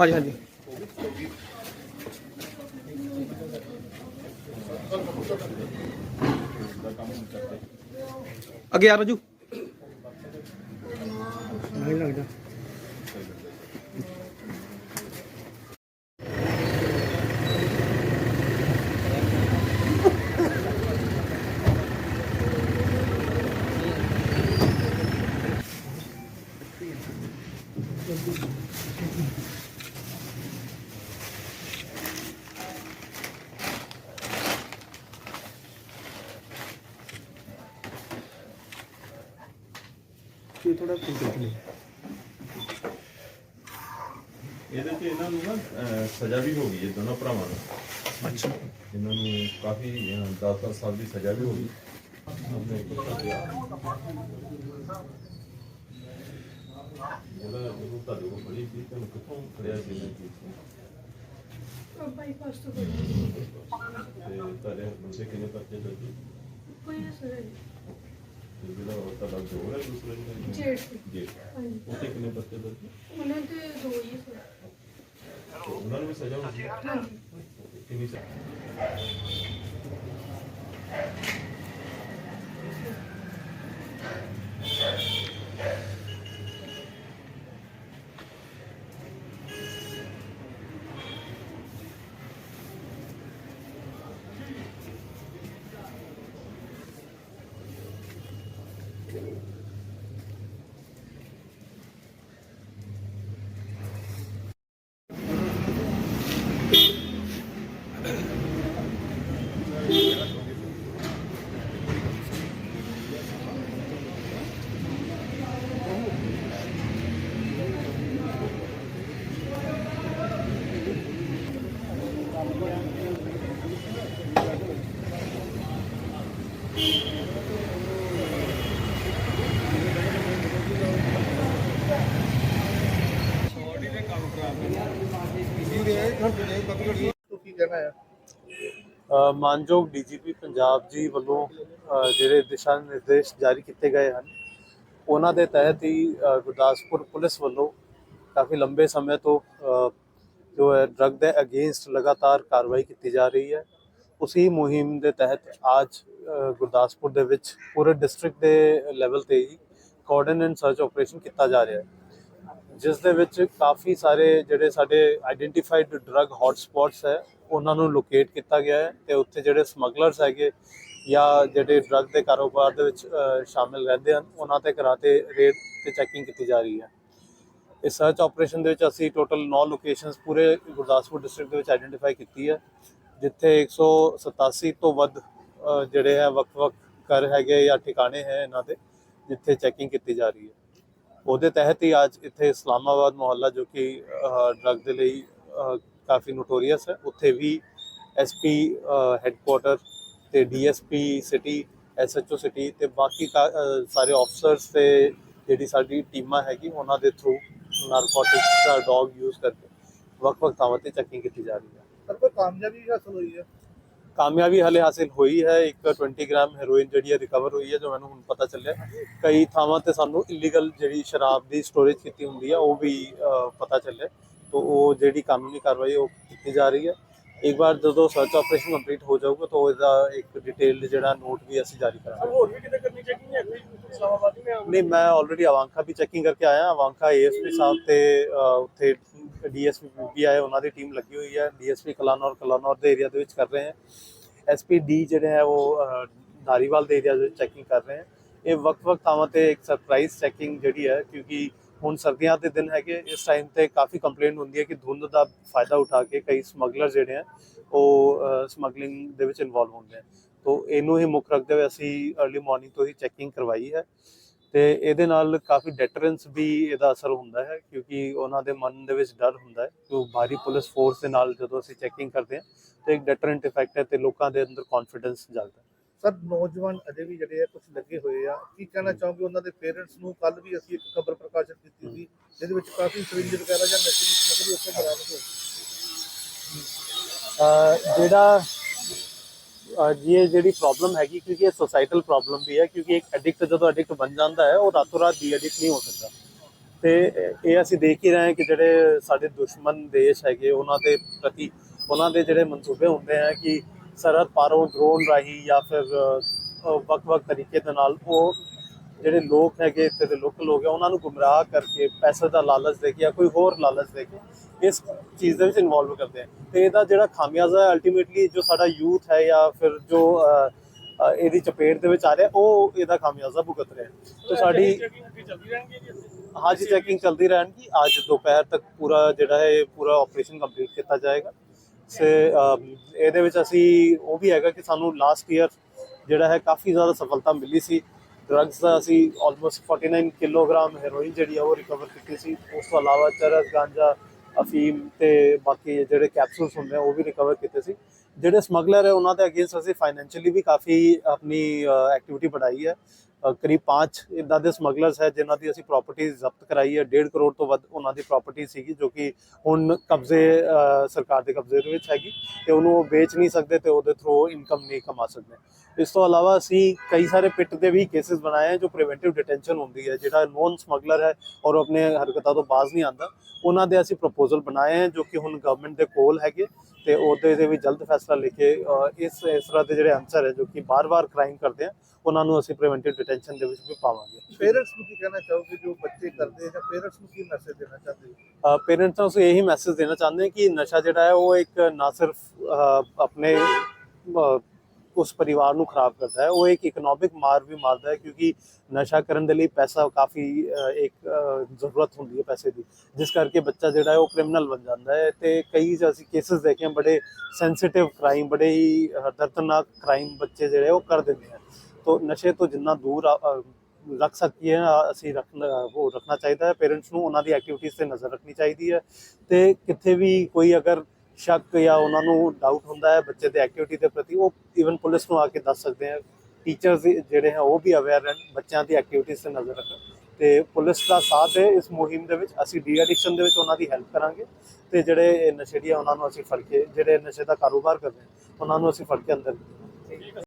ਹਾਂਜੀ ਹਾਂਜੀ। ਅੱਗੇ ਆ ਰਾਜੂ। ਨਹੀਂ ਲੱਗਦਾ ਇਹ ਥੋੜਾ ਕੰਪਲੀਟ ਨਹੀਂ ਇਹਦੇ ਚ ਇਹਨਾਂ ਨੂੰ ਨਾ ਸਜ਼ਾ ਵੀ ਹੋ ਗਈ ਹੈ ਦੋਨੋਂ ਭਰਾਵਾਂ ਨੂੰ। ਅੱਛਾ। ਇਹਨਾਂ ਨੂੰ ਕਾਫੀ 10-10 ਸਾਲ ਦੀ ਸਜ਼ਾ ਵੀ ਹੋ ਗਈ। ਦੇ ਉਹਦਾ ਜਦੋਂ ਤੁਹਾਡੇ ਕੋਲ ਫੜੀ ਸੀ ਤੁਹਾਨੂੰ ਕਿੱਥੋਂ ਫੜਿਆ ਸੀ ਇਹਨੇ? ਚੀਜ਼ ਬਾਈਪਾਸ ਤੋਂ ਕੋਈ ਤੇ ਤੁਹਾਡੇ ਬੰਦੇ ਕਿੰਨੇ ਪਰਚੇ ਦਿੱਤੇ ਕੋਈ ਅਸਰ ਨਹੀਂ ਤੇ ਜਿਹੜਾ ਉਹ ਤੁਹਾਡਾ ਜੋੜ ਹੈ ਦੂਸਰੇ ਨੇ ਜੇਠ। ਸੀ। ਜੀ। ਹਾਂਜੀ। ਉੱਥੇ ਕਿੰਨੇ ਪਰਚੇ ਦਿੱਤੇ ਉਹਨਾਂ ਦੇ ਦੋ ਹੀ ਸਰ। ਤੇ ਉਹਨਾਂ ਨੂੰ ਵੀ ਸਜ਼ਾ ਹੋਈ ਸੀ ਹਾਂਜੀ। ਕਿੰਨੀ ਸਜ਼ਾ? ਮਾਨਯੋਗ ਡੀਜੀਪੀ ਪੰਜਾਬ ਜੀ ਵੱਲੋਂ ਜਿਹੜੇ ਦਿਸ਼ਾ ਨਿਰਦੇਸ਼ ਜਾਰੀ ਕੀਤੇ ਗਏ ਹਨ, ਉਹਨਾਂ ਦੇ ਤਹਿਤ ਹੀ ਗੁਰਦਾਸਪੁਰ ਪੁਲਿਸ ਵੱਲੋਂ ਕਾਫੀ ਲੰਬੇ ਸਮੇਂ ਤੋਂ ਜੋ ਹੈ ਡਰੱਗ ਦੇ ਅਗੇਂਸਟ ਲਗਾਤਾਰ ਕਾਰਵਾਈ ਕੀਤੀ ਜਾ ਰਹੀ ਹੈ। ਉਸੇ ਮੁਹਿੰਮ ਦੇ ਤਹਿਤ ਅੱਜ ਗੁਰਦਾਸਪੁਰ ਦੇ ਵਿੱਚ ਪੂਰੇ ਡਿਸਟ੍ਰਿਕਟ ਦੇ ਲੈਵਲ ਤੇ ਹੀ ਕੋਆਰਡੀਨੇਟ ਐਂਡ ਸਰਚ ਆਪਰੇਸ਼ਨ ਕੀਤਾ ਜਾ ਰਿਹਾ ਹੈ। ਜਿਸ ਦੇ ਵਿੱਚ ਕਾਫੀ ਸਾਰੇ ਜਿਹੜੇ ਸਾਡੇ ਆਈਡੈਂਟੀਫਾਈਡ ਡਰੱਗ ਹੌਟ ਹੈ, ਉਹਨਾਂ ਨੂੰ ਲੋਕੇਟ ਕੀਤਾ ਗਿਆ ਹੈ ਤੇ ਉੱਥੇ ਜਿਹੜੇ ਸਮਗਲਰਸ ਹੈਗੇ ਜਾਂ ਜਿਹੜੇ ਡਰੱਗ ਦੇ ਕਾਰੋਬਾਰ ਦੇ ਵਿੱਚ ਸ਼ਾਮਿਲ ਰਹਿੰਦੇ ਹਨ, ਉਹਨਾਂ ਤੇ ਕਰਾਤੇ ਰੇਡ ਤੇ ਚੈਕਿੰਗ ਕੀਤੀ ਜਾ ਰਹੀ ਹੈ। ਇਸ ਸਰਚ ਆਪਰੇਸ਼ਨ ਦੇ ਵਿੱਚ ਅਸੀਂ ਟੋਟਲ 9 ਲੋਕੇਸ਼ਨਸ ਪੂਰੇ ਗੁਰਦਾਸਪੁਰ ਡਿਸਟ੍ਰਿਕਟ ਦੇ ਵਿੱਚ ਆਈਡੈਂਟੀਫਾਈ ਕੀਤੀ ਹੈ, ਜਿੱਥੇ 187 ਤੋਂ ਵੱਧ ਜਿਹੜੇ ਹੈ ਵੱਖ-ਵੱਖ ਘਰ ਹੈਗੇ ਜਾਂ ਠਿਕਾਣੇ ਹੈ ਇਹਨਾਂ ਦੇ, ਜਿੱਥੇ ਚੈਕਿੰਗ ਕੀਤੀ ਜਾ ਰਹੀ ਹੈ। ਉਹਦੇ ਤਹਿਤ ਹੀ ਅੱਜ ਇੱਥੇ ਇਸਲਾਮਾਬਾਦ ਮੁਹੱਲਾ ਜੋ ਕਿ ਡਰੱਗ ਦੇ ਲਈ ਕਾਫੀ ਨੋਟੋਰੀਅਸ ਹੈ। ਉੱਥੇ ਵੀ ਐਸਪੀ ਹੈੱਡਕੁਆਟਰ ਤੇ ਡੀਐਸਪੀ ਸਿਟੀ ਐਸਐਚਓ ਸਿਟੀ ਤੇ ਬਾਕੀ ਕਾ- ਸਾਰੇ ਆਫਸਰਸ ਤੇ ਜਿਹੜੀ ਸਾਡੀ ਟੀਮਾਂ ਹੈਗੀ, ਉਹਨਾਂ ਦੇ ਥਰੂ ਨਾਰਕੋਟਿਕਸ ਦਾ ਡੌਗ ਯੂਜ਼ ਕਰਕੇ ਵੱਖ-ਵੱਖ ਥਾਵਾਂ ਤੇ ਚੈਕਿੰਗ ਕੀਤੀ ਜਾ ਰਹੀ ਹੈ। ਸਰ ਕੋਈ ਕਾਮਯਾਬੀ ਹਾਸਲ ਹੋਈ ਹੈ? ਕਾਮਯਾਬੀ ਹਲੇ ਹਾਸਿਲ ਹੋਈ ਹੈ। ਇੱਕ 20 ਗ੍ਰਾਮ ਹੈਰੋਇਨ ਜਿਹੜੀ ਹੈ ਰਿਕਵਰ ਹੋਈ ਹੈ ਜੋ ਮੈਨੂੰ ਹੁਣ ਪਤਾ ਚੱਲਿਆ। ਕਈ ਥਾਵਾਂ ਤੇ ਸਾਨੂੰ ਇਲੀਗਲ ਜਿਹੜੀ ਸ਼ਰਾਬ ਦੀ ਸਟੋਰੇਜ ਕੀਤੀ ਹੁੰਦੀ ਹੈ ਉਹ ਵੀ ਪਤਾ ਚੱਲਿਆ। ਤੋਂ ਉਹ ਜਿਹੜੀ ਕਾਨੂੰਨੀ ਕਾਰਵਾਈ ਉਹ ਕੀਤੀ ਜਾ ਰਹੀ ਹੈ। ਇੱਕ ਵਾਰ ਜਦੋਂ ਸਰਚ ਆਪਰੇਸ਼ਨ ਕੰਪਲੀਟ ਹੋ ਜਾਊਗਾ ਤਾਂ ਉਹਦਾ ਇੱਕ ਡਿਟੇਲਡ ਜਿਹੜਾ ਨੋਟ ਵੀ ਅਸੀਂ ਜਾਰੀ ਕਰਾਂਗੇ। ਹੋਰ ਵੀ ਕਿਤੇ ਕਰਨੀ ਚਾਹੀਦੀ ਹੈ? ਕੋਈ ਇਸਲਾਮਾਬਾਦ ਨਹੀਂ ਮੈਂ ਆਲਰੇਡੀ ਅਵਾਂਕਾ ਵੀ ਚੈਕਿੰਗ ਕਰਕੇ ਆਇਆ। ਅਵਾਂਕਾ ਏਐਸਪੀ ਸਾਹਿਬ ਤੇ ਉੱਥੇ ਡੀਐਸਪੀ ਵੀ ਆਏ ਉਹਨਾਂ ਦੀ ਟੀਮ ਲੱਗੀ ਹੋਈ ਹੈ। ਡੀਐਸਪੀ ਕਲਾਨੌਰ ਕਲਾਨੌਰ ਦੇ ਏਰੀਆ ਦੇ ਵਿੱਚ ਕਰ ਰਹੇ ਹੈ। ਐਸਪੀ ਡੀ ਜਿਹੜੇ ਹੈ ਉਹ ਧਾਰੀਵਾਲ ਦੇ ਏਰੀਆ ਦੇ ਚੈਕਿੰਗ ਕਰ ਰਹੇ ਹੈ। ਇਹ ਵਕਤ-ਵਕਤ ਥਾਵਾਂ ਤੇ ਇੱਕ ਸਰਪ੍ਰਾਈਜ਼ ਚੈਕਿੰਗ ਜਿਹੜੀ ਹੈ ਕਿਉਂਕਿ ਹੁਣ ਸਰਦੀਆਂ ਦੇ ਦਿਨ ਹੈਗੇ, ਇਸ ਟਾਈਮ ਤੇ ਕਾਫੀ ਕੰਪਲੇਂਟ ਹੁੰਦੀ ਹੈ ਕਿ ਧੁੰਦ ਦਾ ਫਾਇਦਾ ਉਠਾ ਕੇ ਕਈ ਸਮਗਲਰ ਜਿਹੜੇ ਆ, ਉਹ ਸਮਗਲਿੰਗ ਦੇ ਵਿੱਚ ਇਨਵੋਲਵ ਹੁੰਦੇ ਆ। ਤੋਂ ਇਹਨੂੰ ਹੀ ਮੁੱਖ ਰੱਖਦੇ ਹੋਏ ਅਸੀਂ अर्ਲੀ ਮਾਰਨਿੰਗ ਤੋਂ ਹੀ ਚੈਕਿੰਗ ਕਰਵਾਈ ਹੈ ਤੇ ਇਹਦੇ ਨਾਲ ਕਾਫੀ ਡੈਟਰੈਂਸ ਵੀ ਇਹਦਾ ਅਸਰ ਹੁੰਦਾ ਹੈ ਕਿਉਂਕਿ ਉਹਨਾਂ ਦੇ ਮਨ ਦੇ ਵਿੱਚ ਡਰ ਹੁੰਦਾ ਹੈ ਕਿ ਉਹ ਭਾਰੀ ਪੁਲਿਸ ਫੋਰਸ ਦੇ ਨਾਲ ਜਦੋਂ ਅਸੀਂ ਚੈਕਿੰਗ ਕਰਦੇ ਹਾਂ, ਤੇ ਇੱਕ ਡੈਟਰੈਂਟ ਇਫੈਕਟ ਹੈ ਤੇ ਲੋਕਾਂ ਦੇ ਅੰਦਰ ਕੌਨਫੀਡੈਂਸ ਜਾਗਦਾ ਹੈ। ਸਰ ਨੌਜਵਾਨ ਅਜੇ ਵੀ ਜਿਹੜੇ ਆ ਕੁਝ ਲੱਗੇ ਹੋਏ ਆ। ਕੀ ਕਹਿਣਾ ਚਾਹੋਗੇ ਉਹਨਾਂ ਦੇ ਪੇਰੈਂਟਸ ਨੂੰ? ਕੱਲ ਵੀ ਅਸੀਂ ਇੱਕ ਖਬਰ ਪ੍ਰਕਾਸ਼ਿਤ ਕੀਤੀ ਸੀ, ਜਿਹਦੇ ਵਿੱਚ ਕਾਫੀ ਸਰਿੰਜ ਵਗੈਰਾ ਜਾਂ ਨਸ਼ੇ ਦੀ ਸਮੱਗਰੀ ਉੱਥੇ ਬਰਾਮਦ ਹੋਈ ਜਿਹੜਾ, ਅਹ, ਇਹ ਜਿਹੜੀ ਪ੍ਰੋਬਲਮ ਹੈਗੀ, ਕਿਉਂਕਿ ਇਹ ਸੋਸਾਈਟਲ ਪ੍ਰੋਬਲਮ ਵੀ ਹੈ, ਕਿਉਂਕਿ ਇੱਕ ਐਡਿਕਟ ਜਦੋਂ ਐਡਿਕਟ ਬਣ ਜਾਂਦਾ ਹੈ, ਉਹ ਰਾਤੋਂ ਰਾਤ ਦੀ ਐਡਿਕਟ ਨਹੀਂ ਹੋ ਸਕਦਾ। ਤੇ ਇਹ ਅਸੀਂ ਦੇਖ ਹੀ ਰਹੇ ਹਾਂ ਕਿ ਜਿਹੜੇ ਸਾਡੇ ਦੁਸ਼ਮਣ ਦੇਸ਼ ਹੈਗੇ, ਉਹਨਾਂ ਦੇ ਪ੍ਰਤੀ, ਉਹਨਾਂ ਦੇ ਜਿਹੜੇ ਮਨਸੂਬੇ ਹੁੰਦੇ ਆ ਕਿ ਸਰਹੱਦ ਪਾਰੋਂ ਡਰੋਨ ਰਾਹੀਂ ਜਾਂ ਫਿਰ ਵੱਖ-ਵੱਖ ਤਰੀਕੇ ਦੇ ਨਾਲ ਉਹ ਜਿਹੜੇ ਲੋਕ ਹੈਗੇ ਇੱਥੇ ਦੇ ਲੋਕਲ ਲੋਕ ਆ ਉਹਨਾਂ ਨੂੰ ਗੁੰਮਰਾਹ ਕਰਕੇ ਪੈਸੇ ਦਾ ਲਾਲਚ ਦੇ ਕੇ ਜਾਂ ਕੋਈ ਹੋਰ ਲਾਲਚ ਦੇ ਕੇ ਇਸ ਚੀਜ਼ ਦੇ ਵਿੱਚ ਇਨਵੋਲਵ ਕਰਦੇ ਆ। ਤੇ ਇਹਦਾ ਜਿਹੜਾ ਖਾਮਿਆਜ਼ਾ ਹੈ ਅਲਟੀਮੇਟਲੀ ਜੋ ਸਾਡਾ ਯੂਥ ਹੈ ਜਾਂ ਫਿਰ ਜੋ ਇਹਦੀ ਚਪੇਟ ਦੇ ਵਿੱਚ ਆ ਰਿਹਾ ਉਹ ਇਹਦਾ ਖਾਮਿਆਜ਼ਾ ਭੁਗਤ ਰਿਹਾ। ਤੇ ਸਾਡੀ ਹਾਂਜੀ ਚੈਕਿੰਗ ਚੱਲਦੀ ਰਹਿਣਗੀ। ਅੱਜ ਦੁਪਹਿਰ ਤੱਕ ਪੂਰਾ ਜਿਹੜਾ ਹੈ ਪੂਰਾ ਆਪਰੇਸ਼ਨ ਕੰਪਲੀਟ ਕੀਤਾ ਜਾਏਗਾ। ਸੇ ਇਹਦੇ ਵਿੱਚ ਅਸੀਂ ਉਹ ਵੀ ਹੈਗਾ ਕਿ ਸਾਨੂੰ ਲਾਸਟ ਈਅਰ ਜਿਹੜਾ ਹੈ ਕਾਫੀ ਜ਼ਿਆਦਾ ਸਫਲਤਾ ਮਿਲੀ ਸੀ। ਡਰੱਗਸ ਦਾ ਅਸੀਂ ਆਲਮੋਸਟ 49 ਕਿਲੋਗ੍ਰਾਮ ਹੈਰੋਇਨ ਜਿਹੜੀ ਆ ਉਹ ਰਿਕਵਰ ਕੀਤੀ ਸੀ। ਉਸ ਤੋਂ ਇਲਾਵਾ ਚਰਸ, ਗਾਂਜਾ, ਅਫੀਮ ਤੇ ਬਾਕੀ ਜਿਹੜੇ ਕੈਪਸੂਲਸ ਹੁੰਦੇ ਆ ਉਹ ਵੀ ਰਿਕਵਰ ਕੀਤੇ ਸੀ। ਜਿਹੜੇ ਸਮਗਲਰ ਹੈ ਉਹਨਾਂ ਦੇ ਅਗੇਂਸਟ ਅਸੀਂ ਫਾਈਨੈਂਸ਼ੀਅਲੀ ਵੀ ਕਾਫੀ ਆਪਣੀ ਐਕਟੀਵਿਟੀ ਵਧਾਈ ਹੈ। ਕਰੀਬ 5 ਇਦਾਂ ਦੇ ਸਮਗਲਰਸ ਹੈ ਜਿਨ੍ਹਾਂ ਦੀ ਅਸੀਂ ਪ੍ਰਾਪਰਟੀ ਜ਼ਬਤ ਕਰਾਈ ਹੈ। 1.5 ਕਰੋੜ ਤੋਂ ਵੱਧ ਉਹਨਾਂ ਦੀ ਪ੍ਰਾਪਰਟੀ ਸੀਗੀ ਜੋ ਕਿ ਹੁਣ ਕਬਜ਼ੇ ਸਰਕਾਰ ਦੇ ਕਬਜ਼ੇ ਦੇ ਵਿੱਚ ਹੈਗੀ ਤੇ ਉਹਨੂੰ ਉਹ ਵੇਚ ਨਹੀਂ ਸਕਦੇ ਤੇ ਉਹਦੇ ਥਰੂ ਇਨਕਮ ਨਹੀਂ ਕਮਾ ਸਕਦੇ। ਇਸ ਤੋਂ ਇਲਾਵਾ ਅਸੀਂ ਕਈ ਸਾਰੇ ਪਿੱਟ ਦੇ ਵੀ ਕੇਸਿਸ ਬਣਾਏ ਹੈ ਜੋ ਪ੍ਰੀਵੈਂਟਿਵ ਡਿਟੈਂਸ਼ਨ ਹੁੰਦੀ ਹੈ ਜਿਹੜਾ ਨੋਨ ਸਮਗਲਰ ਹੈ ਔਰ ਉਹ ਆਪਣੇ ਹਰਕਤਾਂ ਤੋਂ ਬਾਜ਼ ਨਹੀਂ ਆਂਦਾ ਉਹਨਾਂ ਦੇ ਅਸੀਂ ਪ੍ਰਪੋਜ਼ਲ ਬਣਾਏ ਹੈ ਜੋ ਕਿ ਹੁਣ ਗਵਰਨਮੈਂਟ ਦੇ ਕੋਲ ਹੈਗੇ ਤੇ ਉਹਦੇ ਦੇ ਵੀ ਜਲਦ ਫੈਸਲਾ ਲੈ ਕੇ ਇਸ ਇਸ ਤਰ੍ਹਾਂ ਦੇ ਜਿਹੜੇ ਅਨਸਰ ਹੈ ਜੋ ਕਿ ਬਾਰ-ਬਾਰ ਕ੍ਰਾਈਮ ਕਰਦੇ ਆ ਉਹਨਾਂ ਨੂੰ ਅਸੀਂ ਪ੍ਰੀਵੈਂਟਿਵ ਡਿਟੈਂਸ਼ਨ ਦੇ ਵਿੱਚ ਵੀ ਪਾਵਾਂਗੇ। ਪੇਰੈਂਟਸ ਨੂੰ ਕੀ ਕਹਿਣਾ ਚਾਹੋਗੇ ਜੋ ਬੱਚੇ ਕਰਦੇ ਆ ਜਾਂ ਪੇਰੈਂਟਸ ਨੂੰ ਕੀ ਮੈਸੇਜ ਦੇਣਾ ਚਾਹੁੰਦੇ ਹੋ? ਪੇਰੈਂਟਸ ਨੂੰ ਅਸੀਂ ਇਹੀ ਮੈਸੇਜ ਦੇਣਾ ਚਾਹੁੰਦੇ ਕਿ ਨਸ਼ਾ ਜਿਹੜਾ ਹੈ ਉਹ ਇੱਕ ਨਾ ਸਿਰਫ ਆਪਣੇ ਉਸ ਪਰਿਵਾਰ ਨੂੰ ਖਰਾਬ ਕਰਦਾ ਹੈ। ਉਹ ਇੱਕ ਇਕਨੋਮਿਕ ਮਾਰ ਵੀ ਮਾਰਦਾ ਹੈ ਕਿਉਂਕਿ ਨਸ਼ਾ ਕਰਨ ਦੇ ਲਈ ਪੈਸਾ ਕਾਫੀ ਇੱਕ ਜ਼ਰੂਰਤ ਹੁੰਦੀ ਹੈ ਪੈਸੇ ਦੀ। ਜਿਸ ਕਰਕੇ ਬੱਚਾ ਜਿਹੜਾ ਹੈ ਉਹ ਕ੍ਰਿਮੀਨਲ ਬਣ ਜਾਂਦਾ ਹੈ ਤੇ ਕਈ ਅਸੀਂ ਕੇਸਸ ਦੇਖੇ ਹਨ ਬੜੇ ਸੈਂਸਿਟਿਵ ਕ੍ਰਾਈਮ ਬੜੇ ਹੀ ਦਰਦਨਾਕ ਕ੍ਰਾਈਮ ਬੱਚੇ ਜਿਹੜੇ ਉਹ ਕਰ ਦਿੰਦੇ ਹਨ ਤੋ ਨਸ਼ੇ ਤੋਂ ਜਿੰਨਾ ਦੂਰ ਰੱਖ ਸਕੀਏ ਅ, ਅਸੀਂ ਰੱਖਣਾ ਉਹ ਰੱਖਣਾ ਚਾਹੀਦਾ ਹੈ। ਪੇਰੈਂਟਸ ਨੂੰ ਉਹਨਾਂ ਦੀ ਐਕਟੀਵਿਟੀਜ਼ ਤੇ ਨਜ਼ਰ ਰੱਖਣੀ ਚਾਹੀਦੀ ਹੈ ਤੇ ਕਿੱਥੇ ਵੀ ਕੋਈ ਅਗਰ ਸ਼ੱਕ ਜਾਂ ਉਹਨਾਂ ਨੂੰ ਡਾਊਟ ਹੁੰਦਾ ਹੈ ਬੱਚੇ ਦੇ ਐਕਟੀਵਿਟੀ ਦੇ ਪ੍ਰਤੀ, ਉਹ ਈਵਨ ਪੁਲਿਸ ਨੂੰ ਆ ਕੇ ਦੱਸ ਸਕਦੇ ਆ। ਟੀਚਰਸ ਜਿਹੜੇ ਹੈ, ਉਹ ਵੀ ਅਵੇਅਰ ਰਹਿਣ, ਬੱਚਿਆਂ ਦੀ ਐਕਟੀਵਿਟੀਜ਼ ਤੇ ਨਜ਼ਰ ਰੱਖਣ। ਤੇ ਪੁਲਿਸ ਦਾ ਸਾਥ ਹੈ, ਇਸ ਮੁਹਿੰਮ ਦੇ ਵਿੱਚ ਅਸੀਂ ਡੀ ਐਡਿਕਸ਼ਨ ਦੇ ਵਿੱਚ ਉਹਨਾਂ ਦੀ ਹੈਲਪ ਕਰਾਂਗੇ। ਤੇ ਜਿਹੜੇ ਨਸ਼ੇੜੀ ਆ, ਉਹਨਾਂ ਨੂੰ ਅਸੀਂ ਫੜ ਕੇ, ਜਿਹੜੇ ਨਸ਼ੇ ਦਾ ਕਾਰੋਬਾਰ ਕਰਦੇ ਆ, ਉਹਨਾਂ ਨੂੰ ਅਸੀਂ ਫੜ ਕੇ ਅੰਦਰ